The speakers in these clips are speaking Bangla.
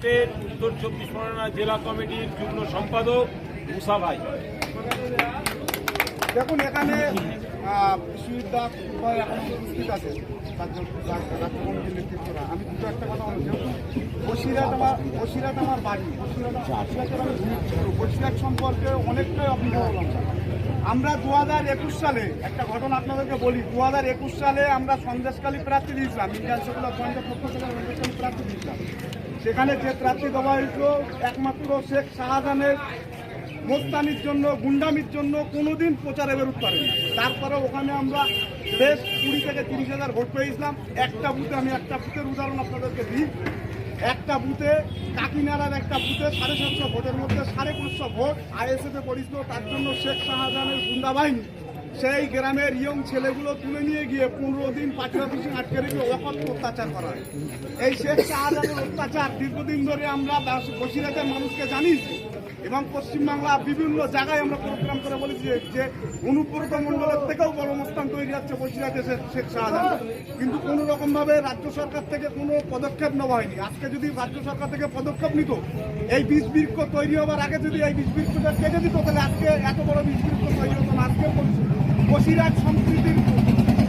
উত্তর চব্বিশ পরগনা জেলা কমিটির যুগ্ম সম্পাদক মুসা ভাই। দেখুন এখানে বিশ্ববিদ্যালয় এখন উপস্থিত আছে। আমি দুটো একটা কথা যেহেতু আমার বাড়ি। আমি ভূমিপুত্র। বসিরহাট সম্পর্কে অনেকটাই আমরা দু হাজার একুশ সালে একটা ঘটনা আপনাদেরকে বলি দু হাজার একুশ সালে আমরা সন্দেশকালী প্রার্থী দিয়েছিলাম। ইন্ডিয়ান সেকুলার ফ্রন্টের পক্ষ থেকে সন্দেশকালী প্রার্থী দিয়েছিলাম। সেখানে যে প্রার্থী দেওয়া হয়েছিল, একমাত্র শেখ শাহজাহানের মোস্তানির জন্য, গুন্ডামির জন্য কোনোদিন প্রচারে বেরোতে পারেনি। তারপরে ওখানে আমরা বেশ কুড়ি থেকে তিরিশ হাজার ভোট পেয়েছিলাম। একটা বুথে আমি একটা বুথের উদাহরণ আপনাদেরকে দিই। একটা বুথে কাকিনাড়ার একটা বুথে সাড়ে সাতশো ভোটের মধ্যে সাড়ে পাঁচশো ভোট আইএসএফে পড়েছিল তার জন্য শেখ শাহজাহানের গুন্ডা বাহিনী সেই গ্রামের ইয়ং ছেলেগুলো তুলে নিয়ে গিয়ে পনেরো দিন পাঁচ অফিসে আটকে রেখে অকথ্য অত্যাচার করা হয় এই শেখ শাহজাহানের অত্যাচার দীর্ঘদিন ধরে আমরা বাস- বসিরহাটের মানুষকে জানিয়েছি এবং পশ্চিমবাংলা বিভিন্ন জায়গায় আমরা প্রোগ্রাম করে বলেছি যে- অনুব্রত মণ্ডলের থেকেও কর্মস্থান তৈরি হচ্ছে শেখ- শেখ শাহজাহান। কিন্তু কোনো রকমভাবে রাজ্য সরকার থেকে কোনো পদক্ষেপ নেওয়া হয়নি। আজকে যদি রাজ্য সরকার থেকে পদক্ষেপ নিত, এই বীজ বৃক্ষ তৈরি হওয়ার আগে যদি এই বীজ বৃক্ষটা কেটে দিত, তাহলে আজকে এত বড় বীজ বৃক্ষ তৈরি হতো না আজকে বলছি বসিরহাট সংস্কৃতির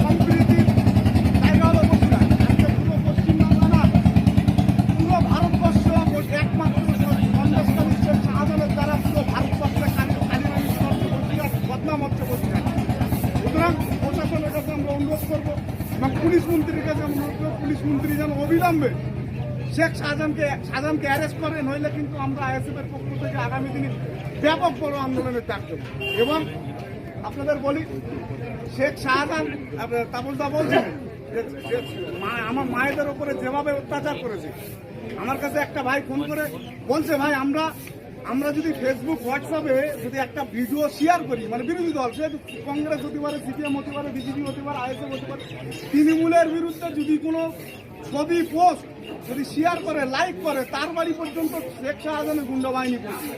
সম্প্রীতির জায়গা হলো বসিরহাট আজকে পুরো পশ্চিমবাংলা না, পুরো ভারতবর্ষ একমাত্র সন্দেশকারী শেখ শাহজাহানের দ্বারা পুরো ভারতবর্ষে কালী কালীবাড়ি বসিরহাট বদনাম হচ্ছে বসিরহাট সুতরাং প্রশাসনের কাছে আমরা অনুরোধ করব এবং পুলিশ মন্ত্রীর কাছে অনুরোধ পুলিশ মন্ত্রী যেন অবিলম্বে শেখ শাহজাহানকে শাহজাহানকে অ্যারেস্ট করে, নইলে কিন্তু আমরা আইএসএফ এর পক্ষ থেকে আগামী দিনে ব্যাপক বড় আন্দোলনের ডাক দেবো। এবং আপনাদের বলি, শেখ শাহজাহান তাবলদা বলছেন আমার মায়েদের উপরে যেভাবে অত্যাচার করেছে, আমার কাছে একটা ভাই ফোন করে বলছে, ভাই, আমরা আমরা যদি ফেসবুক হোয়াটসঅ্যাপে যদি একটা ভিডিও শেয়ার করি মানে বিরোধী দল, সে কংগ্রেস হতে পারে, সিপিএম হতে পারে, বিজেপি হতে পারে, আইএসএফ হতে পারে, তৃণমূলের বিরুদ্ধে যদি কোনো ছবি পোস্ট যদি শেয়ার করে লাইক করে, তার বাড়ি পর্যন্ত শেখ শাহজাহানের গুন্ডা বাহিনী পৌঁছে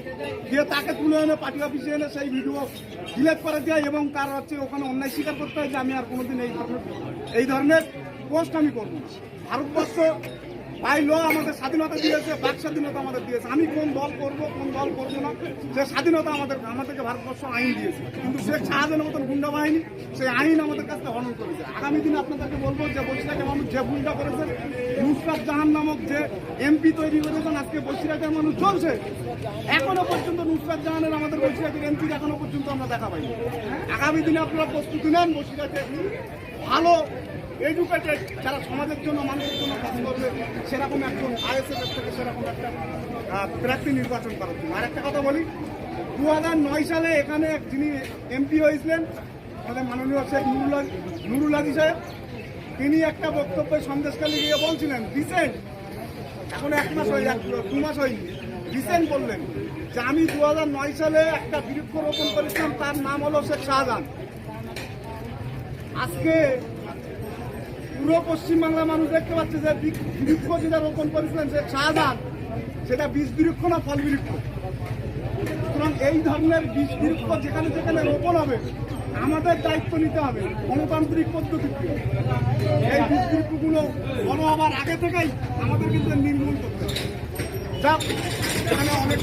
দিয়ে তাকে তুলে এনে পার্টি অফিসে এনে সেই ভিডিও ডিলেট করে দেয় এবং তার হচ্ছে ওখানে অন্যায় স্বীকার করতে হয় যে আমি আর কোনোদিন এই ধরনের এই ধরনের পোস্ট আমি করব। ভারতবর্ষ বাই ল আমাদের স্বাধীনতা দিয়েছে, বাক স্বাধীনতা আমাদের দিয়েছে। আমি কোন দল করব, কোন দল করব না, সে স্বাধীনতা আমাদের আমাদেরকে ভারতবর্ষ আইন দিয়েছে। কিন্তু শেখ শাহজাহানের মতন গুন্ডা বাহিনী, সেই আইন আমাদের কাছে হনন করেছে। আগামী দিনে আপনাদেরকে বলব, যে বসিরহাটের মানুষ যে গুন্ডা করেছে, নুসরাত জাহান নামক যে এমপি তৈরি করেছেন, আজকে বসিরহাটের মানুষ চলছে। এখনও পর্যন্ত নুসরাত জাহানের আমাদের বসিরহাটের এমপি এখনও পর্যন্ত আমরা দেখা পাইনি। আগামী দিনে আপনারা প্রস্তুতি নেন বসিরহাটে ভালো এডুকেটেড যারা সমাজের জন্য, মানুষের জন্য কাজ করবে, সেরকম একজন আইএসএফ থেকে সেরকম একটা প্রার্থী নির্বাচন করার জন্য। আর একটা কথা বলি দু হাজার নয় সালে এখানে এক যিনি এমপি হয়েছিলেন, আমাদের মাননীয় শেখ নুরুল নুরুল সাহেব, তিনি একটা বক্তব্যে সন্দেশকালী গিয়ে বলছিলেন, রিসেন্ট, এখন এক মাস হয়ে যাচ্ছে, দু মাস হয়নি, রিসেন্ট বললেন যে আমি দু হাজার নয় সালে একটা বৃক্ষরোপণ করেছিলাম, তার নাম হলো শেখ শাহজাহান। আজকে পুরো পশ্চিমবাংলার মানুষ দেখতে পাচ্ছে যে বৃক্ষ যেটা রোপণ করেছিলেন সে শাহজাহান, সেটা বীজ বৃক্ষ না ফল বৃক্ষ সুতরাং এই ধরনের বীজ বৃক্ষ যেখানে যেখানে রোপণ হবে, আমাদের দায়িত্ব নিতে হবে গণতান্ত্রিক পদ্ধতিতে। এই বীজ বৃক্ষগুলো বড় হবার আগে থেকেই আমাদের কিন্তু নির্মূল করতে হবে। যাক, এখানে অনেক